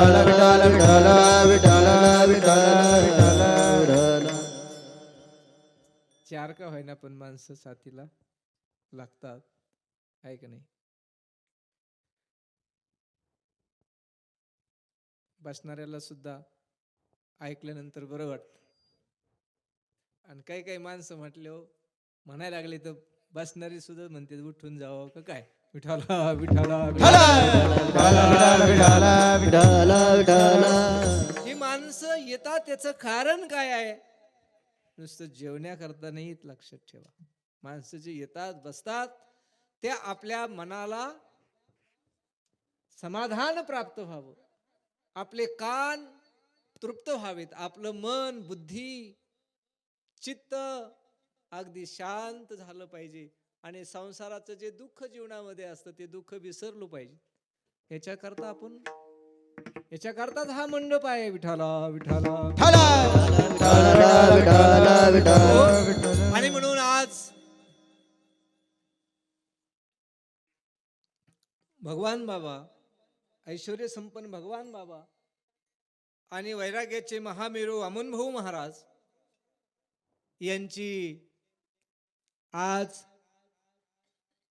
विठ्ठल विठ्ठल विठ्ठल विठ्ठल विठ्ठल चार का होईना पण माणसं साथीला लागतात. आहे का नाही? बसणाऱ्याला सुद्धा ऐकल्यानंतर बरं वाटत. आणि काही काही माणसं म्हटले हो म्हणायला लागले तर बसणारी सुद्धा म्हणते उठून जावं का काय? विठाला विठाला ही माणसं येतात त्याचं कारण काय आहे? नुसतं जेवण्याकरता नाही लक्षात ठेवा. माणसं जे येतात बसतात ते आपल्या मनाला समाधान प्राप्त व्हावं. आपले कान तृप्त व्हावेत. आपलं मन बुद्धी चित्त अगदी शांत झालं पाहिजे. आणि संसाराचं जे दुःख जीवनामध्ये असतं ते दुःख विसरलो पाहिजे. याच्याकरता आपण याच्याकरताच हा मंडप आहे विठाला विठाला आणि म्हणून आज भगवान बाबा ऐश्वर संपन्न भगवान बाबा आणि वैराग्याचे महामेरू अमोन भाऊ महाराज यांची आज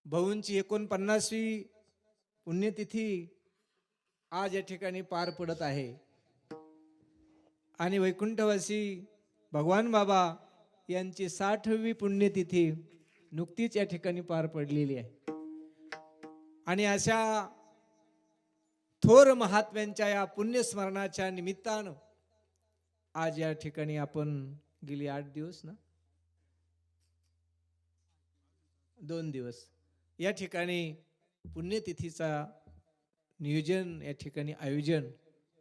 भाऊंची एकोणपन्नासवी पुण्यतिथी आज या ठिकाणी पार पडत आहे. आणि वैकुंठवासी भगवान बाबा यांची साठवी पुण्यतिथी नुकतीच या ठिकाणी पार पडलेली आहे. आणि अशा थोर महात्म्यांच्या या पुण्यस्मरणाच्या निमित्तानं आज या ठिकाणी आपण गेली आठ दिवस ना? दोन दिवस. या ठिकाणी पुण्यतिथीचा नियोजन या ठिकाणी आयोजन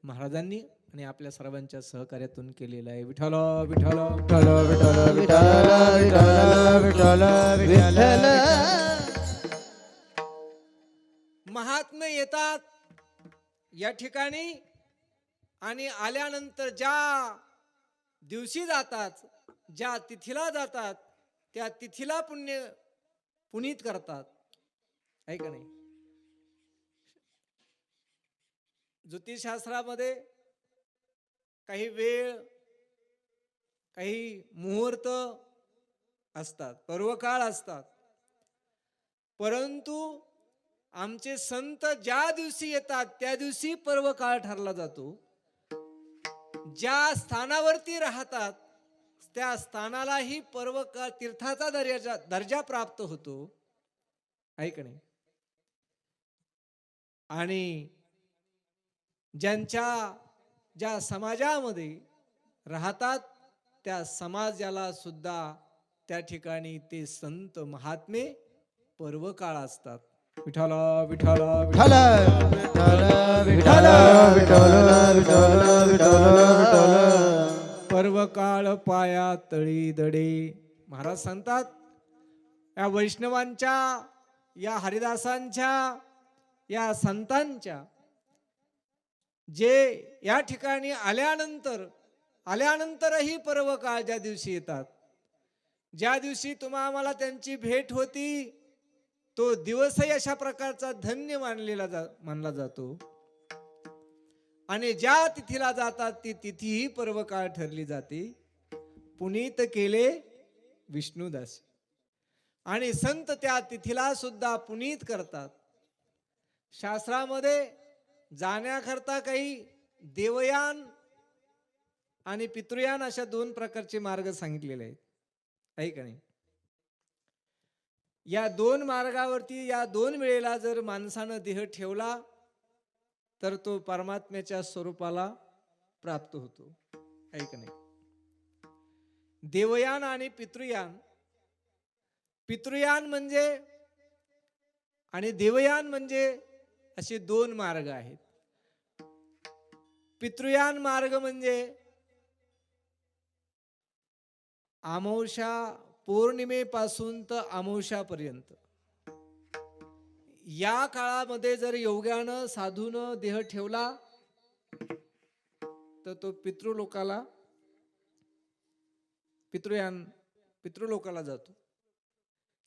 महाराजांनी आणि आपल्या सर्वांच्या सहकार्यातून केलेलं आहे. विठाल विठाल विठ्ठल विठ्ठल विठ्ठल विठ्ठल विठ्ठल महात्मे येतात या ठिकाणी आणि आल्यानंतर ज्या दिवशी जातात ज्या तिथीला जातात त्या तिथीला पुण्य पुनीत करतात. आहे का नाही? ज्योतिषशास्त्रामध्ये काही वेळ काही मुहूर्त असतात पर्वकाळ असतात. परंतु आमचे संत ज्या दिवशी येतात त्या दिवशी पर्व काळ ठरला जातो. ज्या स्थानावरती राहतात त्या स्थानालाही पर्व काळ तीर्थाचा दर्जा दर्जा प्राप्त होतो. ऐक नाही? आणि ज्यांच्या ज्या समाजामध्ये राहतात त्या समाजाला सुद्धा त्या ठिकाणी ते संत महात्मे पर्व काळ असतात विठाला विठाला विठाला पर्व काळ पाया तळी दडे. महाराज सांगतात या वैष्णवांच्या या हरिदासांच्या या संतांच्या जे या ठिकाणी आल्यानंतर आल्यानंतरही पर्व काळ ज्या दिवशी येतात. ज्या दिवशी तुम्हा आम्हाला त्यांची भेट होती तो दिवसही अशा प्रकारचा धन्य मानलेला जा मानला जातो. आणि ज्या तिथीला जातात ती तिथीही पर्व काळ ठरली जाते. पुनीत केले विष्णुदास. आणि संत त्या तिथीला सुद्धा पुनीत करतात. शास्त्रामध्ये जाण्याकरता काही देवयान आणि पितृयान अशा दोन प्रकारचे मार्ग सांगितलेले आहेत. आहे का नाही? या दोन मार्गावरती या दोन वेळेला जर माणसानं देह ठेवला तर तो परमात्म्याच्या स्वरूपाला प्राप्त होतो. ऐक नाही? देवयान आणि पितृयान. पितृयान म्हणजे आणि देवयान म्हणजे असे दोन मार्ग आहेत. पितृयान मार्ग म्हणजे अमावस्या पौर्णिमेपासून तर अमावस्यापर्यंत या काळामध्ये जर योग्यानं साधून देह ठेवला तर तो पितृलोकाला पितृयान पितृलोकाला जातो.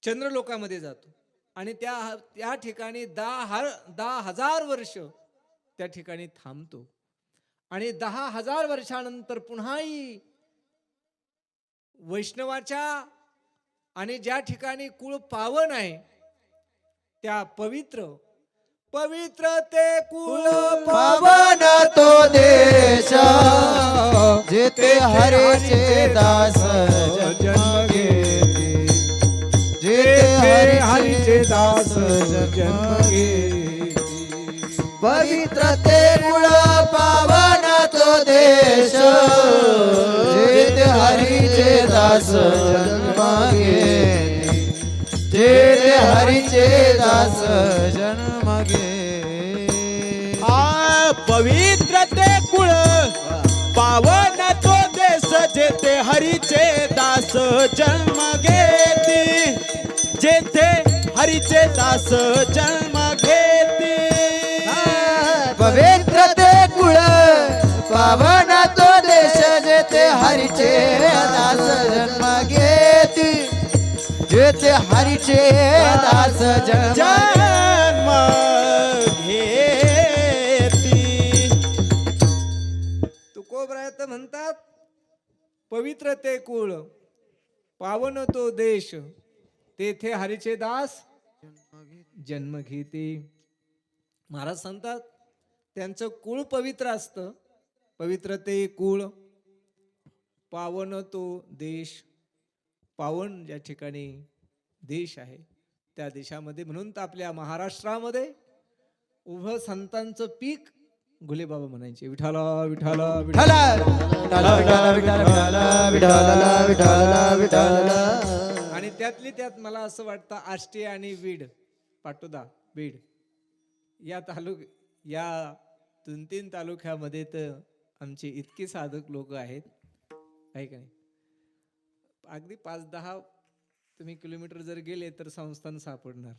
चंद्रलोकामध्ये जातो. आणि त्या त्या ठिकाणी दहा हर दहा हजार वर्ष त्या ठिकाणी थांबतो. आणि दहा हजार वर्षानंतर पुन्हाही वैष्णवाच्या आणि ज्या ठिकाणी कुळ पावन आहे त्या पवित्र पवित्र ते कुळ पावन तो देश जेथे हरेचे दास हरीचे दास जन्म पवित्र ते कुळ पावन तो देश. हरीचे दास जन्म घेते. जेथे हरीचे दास जन्म घे आ पवित्र ते कुळ पावन तो देश. जेथे हरीचे दास जन्म घेती. जेथे हरीचे दास जन्म घेती. पवित्र ते कुळ पावन तो देश जेथे हरीचे दास जन्म घेती. जेथे हरीचे दास जन्म जन्म घेती. तुकोबरायत म्हणतात पवित्र ते कुळ पावन तो देश तेथे हरीचे दास जन्म घेते. महाराज सांगतात त्यांचं कुळ पवित्र असतं. पवित्र ते कुळ पावन तो देश. पावन ज्या ठिकाणी देश आहे त्या देशामध्ये म्हणून तर आपल्या महाराष्ट्रामध्ये उभं संतांचं पीक गुले बाबा म्हणायचे विठाला विठाला विठाला आणि त्यातली त्यात मला असं वाटतं आष्टी आणि वीड. पाटोदा बीड. या तालुक या दोन तीन तालुक्यामध्ये तर आमचे इतके साधक लोक आहेत. आहे का नाही? अगदी पाच दहा तुम्ही किलोमीटर जर गेले तर संस्थान सापडणार.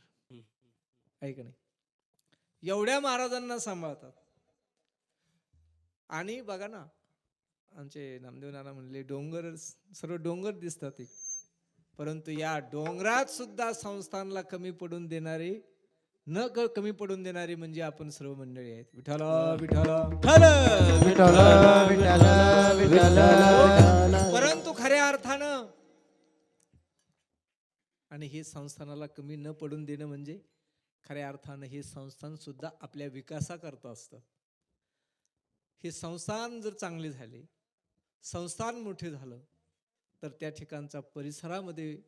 आहे का नाही? एवढ्या महाराजांना सांभाळतात. आणि बघा ना आमचे नामदेव नाना म्हणले डोंगर सर्व डोंगर दिसतात इकडे. परंतु या डोंगरात सुद्धा संस्थानला कमी पडून देणारी न कमी पडून देणारी म्हणजे आपण सर्व मंडळी आहेत. विठाल विठाल परंतु खऱ्या अर्थानं आणि हे संस्थानाला कमी न पडून देणं म्हणजे खऱ्या अर्थानं हे संस्थान सुद्धा आपल्या विकासाकरता असतं. हे संस्थान जर चांगले झाले संस्थान मोठे झालं तर त्या ठिकाणचा परिसरामध्ये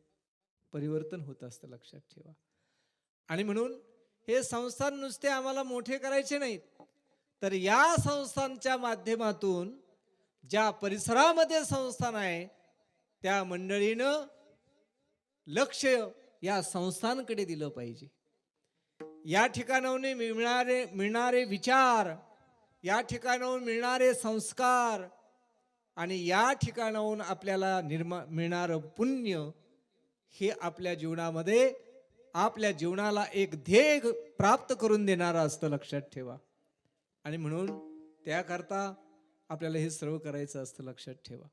परिवर्तन होत असतं लक्षात ठेवा. आणि म्हणून हे संस्थान नुसते आम्हाला मोठे करायचे नाहीत. तर या संस्थांच्या माध्यमातून ज्या परिसरामध्ये संस्थान आहे त्या मंडळीनं लक्ष या संस्थांकडे दिलं पाहिजे. या ठिकाणाहून मिळणारे मिळणारे विचार या ठिकाणाहून मिळणारे संस्कार आणि या ठिकाणाहून आपल्याला निर्मा मिळणारं पुण्य हे आपल्या जीवनामध्ये आपल्या जीवनाला एक ध्येय प्राप्त करून देणारं असतं लक्षात ठेवा. आणि म्हणून त्याकरता आपल्याला हे सर्व करायचं असतं लक्षात ठेवा.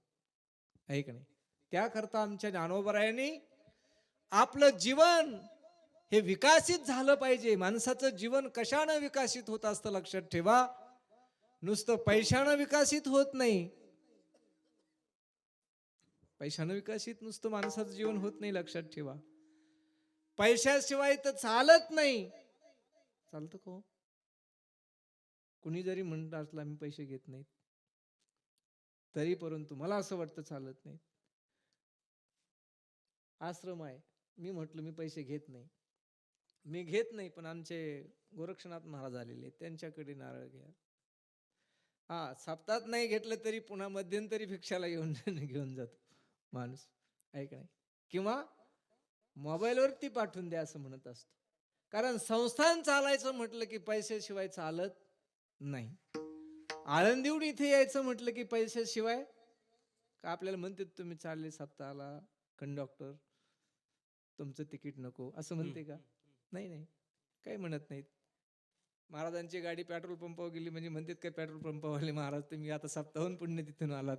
आहे का नाही? त्याकरता आमच्या ज्ञानोबरायांनी आपलं जीवन हे विकसित झालं पाहिजे. माणसाचं जीवन कशानं विकसित होत असतं लक्षात ठेवा. नुसतं पैशानं विकसित होत नाही. पैशानं विकसित नुसतं माणसाचं जीवन होत नाही लक्षात ठेवा. पैशाशिवाय तर चालत नाही. चालतं का हो? कुणी जरी म्हणत असला मी पैसे घेत नाहीत. तरी परंतु मला असं वाटतं चालत नाही आश्रम आहे. मी म्हटलं मी पैसे घेत नाही. मी घेत नाही पण आमचे गोरक्षनाथ महाराज आलेले आहेत, त्यांच्याकडे नारळ घ्या. हा सप्तात नाही घेतलं तरी पुन्हा मध्यंतरी भिक्षाला येऊन घेऊन जातो. माणूस. आहे का नाही? किंवा मोबाईलवरती पाठवून द्या असं म्हणत असतो. कारण संस्थान चालायचं म्हटलं की पैशाशिवाय चालत नाही. आळंदीहून इथे यायचं म्हटलं की पैशाशिवाय का आपल्याला म्हणते तुम्ही चालले सप्ताहाला कंडक्टर तुमचं तिकीट नको असं म्हणते का? नाही नाही. काही म्हणत नाहीत. महाराजांची गाडी पेट्रोल पंपावर गेली म्हणजे म्हणतात काय पेट्रोल पंपावाले महाराज तुम्ही आता सप्ताहून पुण्य तिथून आलात.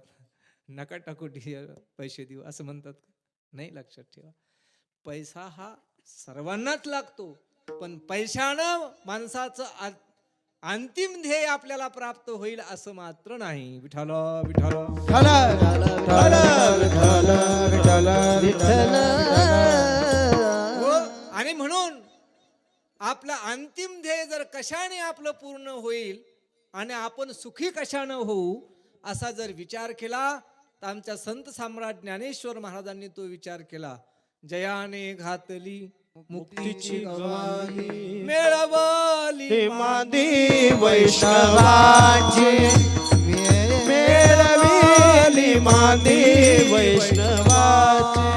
नका टाकू डी- पैसे देऊ असं म्हणतात का? नाही लक्षात ठेवा. पैसा हा सर्वांनाच लागतो पण पैशानं माणसाचं अंतिम ध्येय आपल्याला प्राप्त होईल असं मात्र नाही. विठाल विठाल हो आणि म्हणून आपलं अंतिम ध्येय जर कशाने आपलं पूर्ण होईल आणि आपण सुखी कशानं होऊ असा जर विचार केला तर आमच्या संत सम्राट ज्ञानेश्वर महाराजांनी तो विचार केला जयाने घातली मुक्तीची मिळवली मादी वैष्णवाची. मेळविली मादी वैष्णवाची.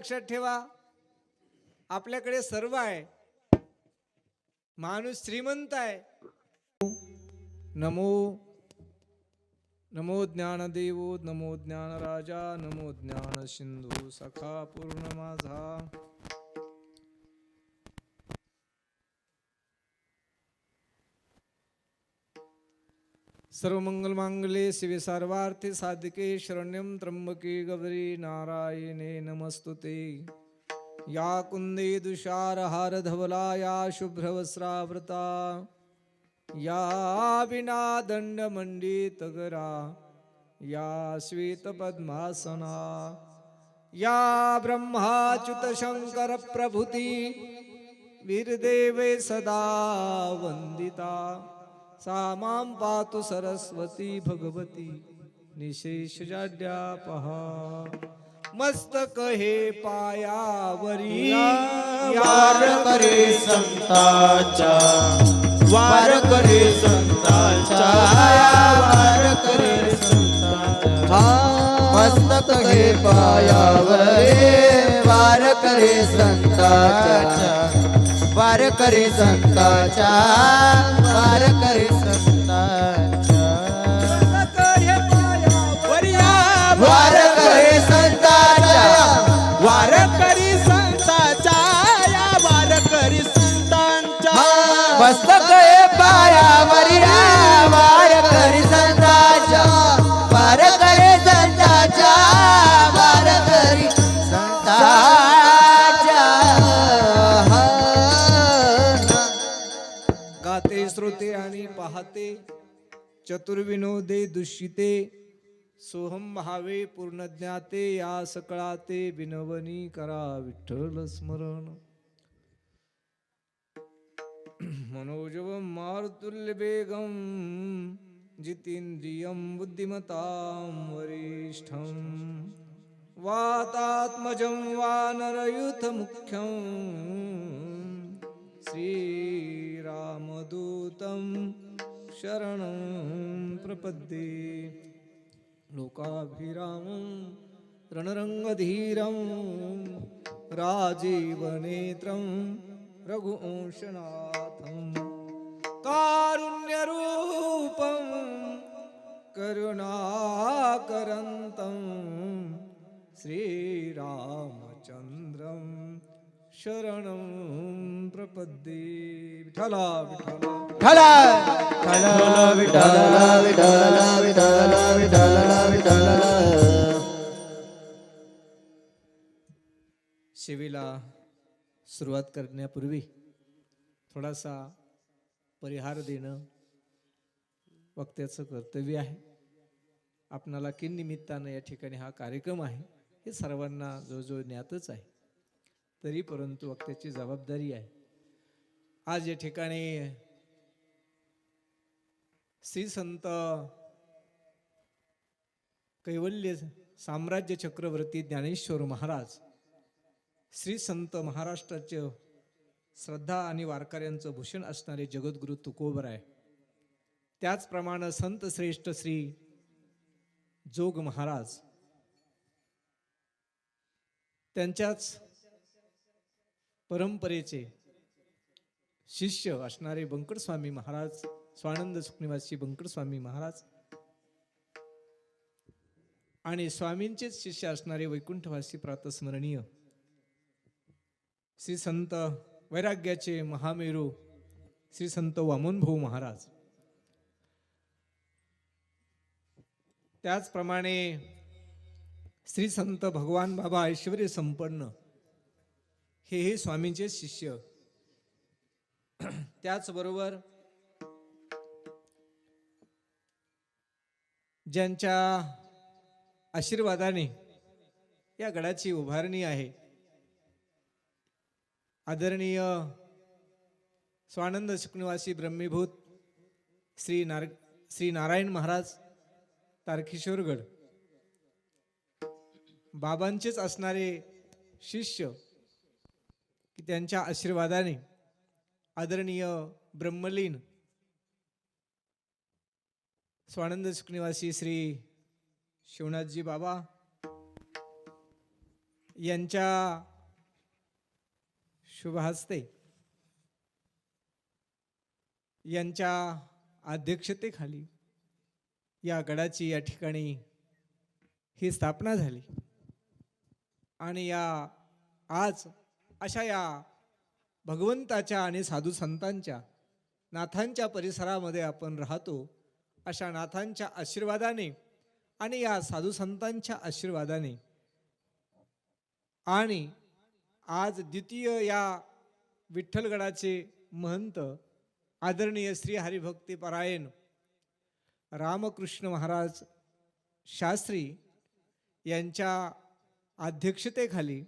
लक्षात ठेवा. आपल्याकडे सर्व आहे. माणूस श्रीमंत आहे. नमो नमो ज्ञानदेव नमो ज्ञान राजा नमो ज्ञान सिंधू सखा पूर्ण माझा. सर्व मंगल मांगले शिवे सर्वार्थे साधिके शरण्यम त्र्यंबके गौरी नारायणे नमस्तुते। या कुंदे दुषार हार धवला या शुभ्रवस्रावृता या विना दंड या श्वेत पद्मासना या ब्रह्माच्युत शंकर प्रभुती वीरदेवे सदा वंदिता सा मां पातु सरस्वती भगवती निशेष पहा. मस्तक हे पायावरी वार करे संतांच्या वार करे संतांच्या वार करे संतांच्या. मस्तक हे पायावरे वार करे संताच्या. वार करे संताच्या वार करे संताच्या वार करे संताच्या वार करी संतांच्या वार करी संतांच्या राहते चतुर्विनोदे दुष्यिते सोहम भावे पूर्ण ज्ञाते या सकळाते विनवनी करा विठ्ठल स्मरण। मनोजवं मारुतुल्य वेगं जितेन्द्रियं बुद्धिमतां वरिष्ठं। वातात्मजं वानरयूथमुख्यं श्रीरामदूतं शरणं प्रपद्ये। लोकाभिरामं रणरङ्गधीरं राजीवनेत्रं रघुवंशनाथं। कारुण्यरूपं करुणाकरन्तं श्रीराम शरणं प्रपद्ये। विठला विठला विठ्ठल विठ्ठल। विठ्ठल! विठ्ठल विठ्ठल। विठ्ठल सेवेला सुरुवात करण्यापूर्वी थोडासा परिहार देणं वक्त्याचं कर्तव्य आहे. आपणाला किन निमित्तानं या ठिकाणी हा कार्यक्रम आहे हे सर्वांना जवळजवळ ज्ञातच आहे. तरी परंतु वक्त्याची जबाबदारी आहे. आज या ठिकाणी श्री संत कैवल्य साम्राज्य चक्रवर्ती ज्ञानेश्वर महाराज श्री संत महाराष्ट्राचे श्रद्धा आणि वारकऱ्यांचं भूषण असणारे जगद्गुरु आहे. त्याचप्रमाणे संत श्रेष्ठ श्री जोग महाराज त्यांच्याच परंपरेचे शिष्य असणारे बंकटस्वामी महाराज स्वानंद सुखनिवासी बंकटस्वामी महाराज आणि स्वामींचेच शिष्य असणारे वैकुंठवासी प्रातस्मरणीय श्री संत वैराग्याचे महामेरू श्री संत वामनभाऊ महाराज. त्याचप्रमाणे श्री संत भगवान बाबा ऐश्वर संपन्न हे हे स्वामींचे शिष्य. त्याचबरोबर ज्यांच्या आशीर्वादाने या गडाची उभारणी आहे. आदरणीय स्वानंद सुखनिवासी ब्रह्मीभूत श्री नार श्री नारायण महाराज तारखेश्वरगड बाबांचेच असणारे शिष्य की त्यांच्या आशीर्वादाने आदरणीय ब्रह्मलीन स्वानंद सुखनिवासी श्री शिवनाथजी बाबा यांच्या शुभ हस्ते यांच्या अध्यक्षतेखाली या गडाची या ठिकाणी ही स्थापना झाली. आणि या आज अशा या भगवंताच्या आणि साधू संतांच्या नाथांच्या परिसरामध्ये आपण राहतो अशा नाथांच्या आशीर्वादाने आणि या साधू संतांच्या आशीर्वादाने. आणि आज द्वितीय या विठ्ठलगडाचे महंत आदरणीय श्री हरिभक्ती परायण रामकृष्ण महाराज शास्त्री यांच्या अध्यक्षतेखाली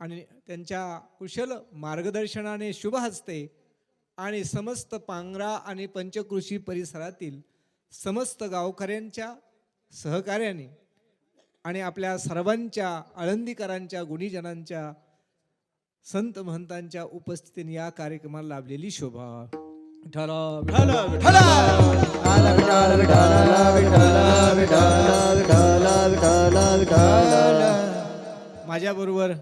आणि त्यांच्या कुशल मार्गदर्शनाने शुभ हस्ते आणि समस्त पांगरा आणि पंचकृषी परिसरातील समस्त गावकऱ्यांच्या सहकार्याने आणि आपल्या सर्वांच्या आळंदीकरांच्या गुणीजनांच्या संत महंतांच्या उपस्थितीने या कार्यक्रमाला लाभलेली शोभा. माझ्याबरोबर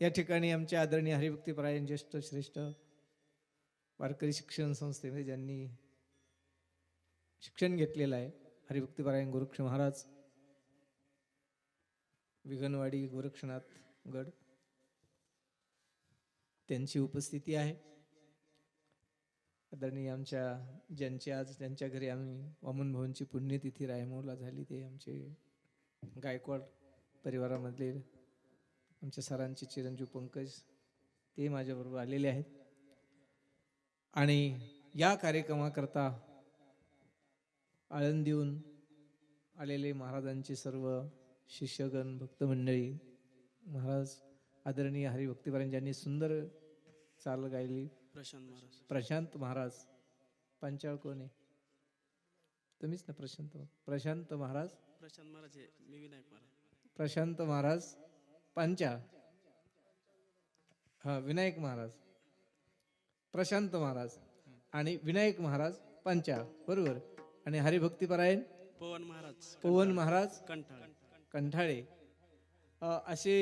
या ठिकाणी आमचे आदरणीय हरिभक्तीपरायण ज्येष्ठ श्रेष्ठ वारकरी शिक्षण संस्थेमध्ये ज्यांनी शिक्षण घेतलेलं आहे हरिभक्तीपरायण गोरक्ष महाराज विघनवाडी गोरक्षनाथ गड त्यांची उपस्थिती आहे. आदरणीय आमच्या ज्यांचे आज त्यांच्या घरी आम्ही वामन भवनची पुण्यतिथी रायमोला झाली ते आमचे गायकवाड परिवारामधले आमच्या सरांचे चिरंजीव पंकज ते माझ्याबरोबर आलेले आहेत. आणि या कार्यक्रमाकरता आळंदीहून आलेले महाराजांचे सर्व शिष्यगण भक्तमंडळी महाराज आदरणीय हरिभक्तीपरायण ज्यांनी सुंदर चाल गायली. प्रशांत महाराज. प्रशांत महाराज पंचाळ कोण आहे? तुम्हीच ना प्रशांत प्रशांत महाराज? प्रशांत महाराज. प्रशांत महाराज पंचा. हा विनायक महाराज. प्रशांत महाराज आणि विनायक महाराज पंचा. बरोबर? आणि हरिभक्तीपरायण? पवन महाराज. पवन महाराज? कंठाळ. कंठाळे. असे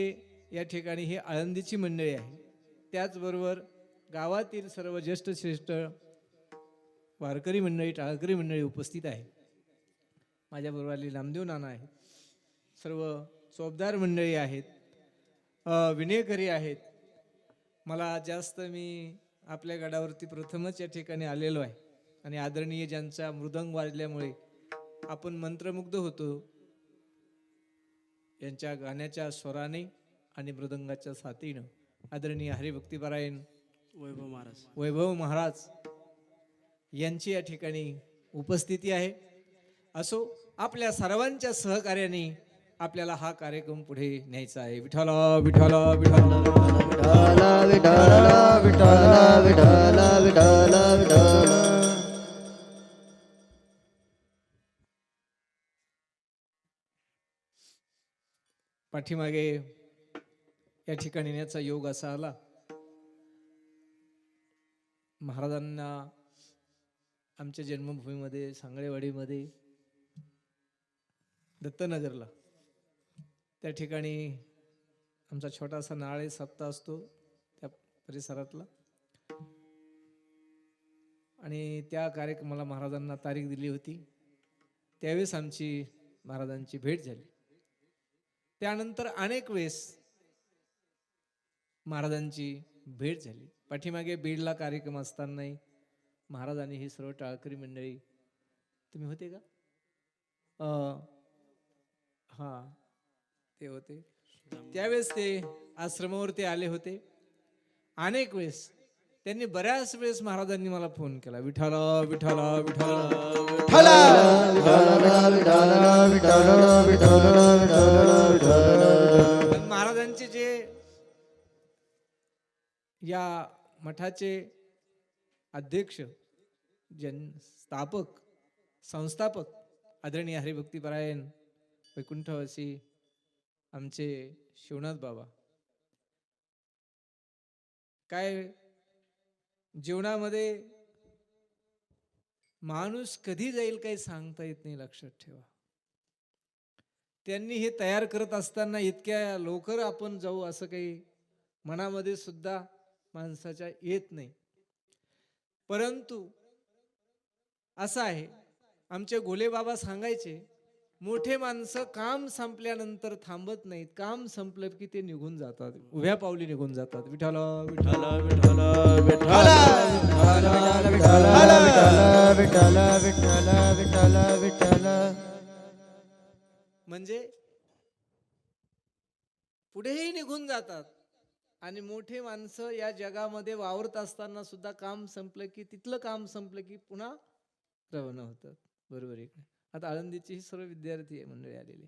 या ठिकाणी ही आळंदीची मंडळी आहे. त्याचबरोबर गावातील सर्व ज्येष्ठ श्रेष्ठ वारकरी मंडळी टाळकरी मंडळी उपस्थित आहे माझ्याबरोबर आली नामदेव नाना आहेत. सर्व चोपदार मंडळी आहेत. अ, विनेकरी आहेत. मला जास्त मी आपल्या गडावरती प्रथमच या ठिकाणी आलेलो आहे. आणि आदरणीय ज्यांचा मृदंग वाजल्यामुळे आपण मंत्रमुग्ध होतो यांच्या गाण्याच्या स्वराने आणि मृदंगाच्या साथीनं आदरणीय हरिभक्तीपरायण वैभव महाराज. वैभव महाराज यांची या ठिकाणी उपस्थिती आहे. असो आपल्या सर्वांच्या सहकार्याने आपल्याला हा कार्यक्रम पुढे न्यायचा आहे. विठाला विठाला विठाला विठाला विठाला विठाला विठाला विठाला विठाला पाठीमागे या ठिकाणी नेण्याचा योग असा आला. महाराजांना आमच्या जन्मभूमीमध्ये सांगळेवाडीमध्ये दत्तनगरला त्या ठिकाणी आमचा छोटासा नाळे सप्ताह असतो त्या परिसरातला. आणि त्या कार्यक्रमाला महाराजांना तारीख दिली होती. त्यावेळेस आमची महाराजांची भेट झाली. त्यानंतर अनेक वेळेस महाराजांची भेट झाली. पाठीमागे बीडला कार्यक्रम असतानाही महाराजांनी ही सर्व टाळकरी मंडळी तुम्ही होते का? हां. ते होते. त्यावेळेस ते आश्रमावरती आले होते. अनेक वेळेस त्यांनी बऱ्याच वेळेस महाराजांनी मला फोन केला. विठाला विठाला विठाला महाराजांचे जे या मठाचे अध्यक्ष जन स्थापक संस्थापक आदरणीय हरिभक्तीपरायण वैकुंठवासी आमचे शिवनाथ बाबा. काय जीवनामध्ये माणूस कधी जाईल काही सांगता येत नाही लक्षात ठेवा. त्यांनी हे तयार करत असताना इतक्या लवकर आपण जाऊ असं काही मनामध्ये सुद्धा माणसाच्या येत नाही. परंतु असं आहे आमचे गोले बाबा सांगायचे मोठे माणसं काम संपल्यानंतर थांबत नाहीत. काम संपलं की ते निघून जातात. उभ्या पावली निघून जातात. विठाला विठाला म्हणजे पुढेही निघून जातात. आणि मोठे माणसं या जगामध्ये वावरत असताना सुद्धा काम संपलं की तिथलं काम संपलं की पुन्हा रवाना होतात बरोबर आहे आता आळंदीचे ही सर्व विद्यार्थी आहे मंडळी आलेले.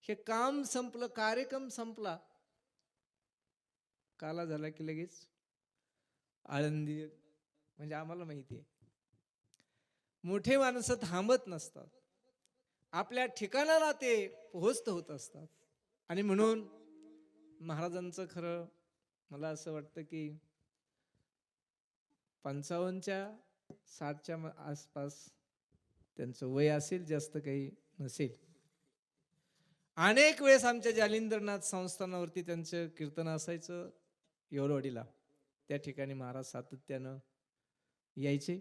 हे काम संपलं कार्यक्रम संपला. काला झाला की लगेच आळंदी म्हणजे आम्हाला माहिती आहे. मोठे माणसं थांबत नसतात. आपल्या ठिकाणाला ते पोहोचत होत असतात. आणि म्हणून महाराजांचं खरं मला असं वाटतं की पंचावन्नच्या साठच्या म- आसपास त्यांचं वय असेल जास्त काही नसेल. अनेक वेळेस आमच्या जालिंद्रनाथ संस्थानावरती त्यांचं कीर्तन असायचं येवलवाडीला. त्या ठिकाणी महाराज सातत्यानं यायचे.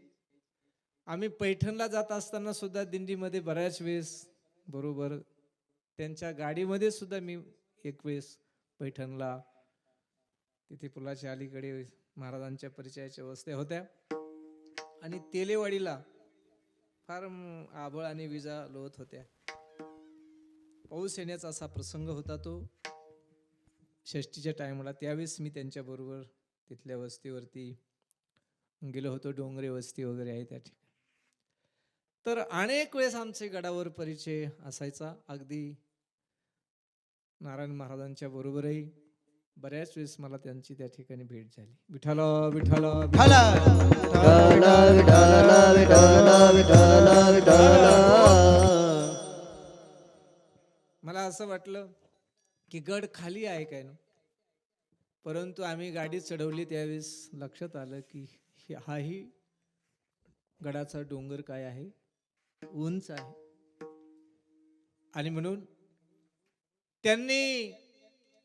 आम्ही पैठणला जात असताना सुद्धा दिंडीमध्ये बऱ्याच वेळेस बरोबर त्यांच्या गाडीमध्ये सुद्धा मी एक वेळेस पैठणला तिथे पुलाच्या अलीकडे महाराजांच्या परिचयाच्या अवस्था होत्या. आणि तेलेवाडीला फार आबळ आभळ आणि विजा लोवत होत्या. पाऊस येण्याचा असा प्रसंग होता तो. षष्टीच्या टायमाला त्यावेळेस मी त्यांच्याबरोबर तिथल्या वस्तीवरती गेलो होतो. डोंगरे वस्ती वगैरे आहे त्या ठिकाणी. तर अनेक वेळेस आमचे गडावर परिचय असायचा. अगदी नारायण महाराजांच्या बरोबरही बऱ्याच वेळेस मला त्यांची त्या ठिकाणी भेट झाली. विठाला विठाला मला असं वाटलं की गड खाली आहे काय ना? परंतु आम्ही गाडी चढवली त्यावेळेस लक्षात आलं की हाही गडाचा डोंगर काय आहे? उंच आहे. आणि म्हणून त्यांनी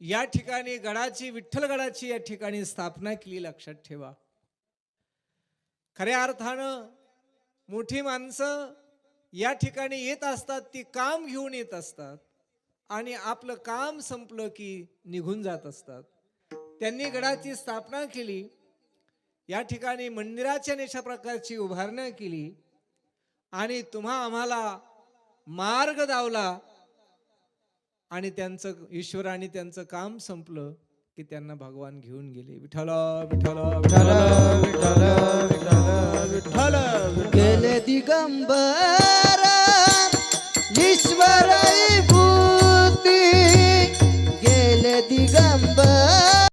या ठिकाणी गडाची विठ्ठलगडाची या ठिकाणी स्थापना केली लक्षात ठेवा. खऱ्या अर्थानं मोठी माणसं या ठिकाणी येत असतात ती काम घेऊन येत असतात आणि आपलं काम संपलं की निघून जात असतात. त्यांनी गडाची स्थापना केली या ठिकाणी मंदिराच्या अशा प्रकारची उभारणी केली आणि तुम्हा आम्हाला मार्ग दावला आणि त्यांचं ईश्वराने त्यांचं काम संपलं की त्यांना भगवान घेऊन गेले. विठ्ठल विठ्ठल विठ्ठल विठ्ठल विठ्ठल विठ्ठल. गेले दिगंबर ईश्वर भूती. गेले दिगंबर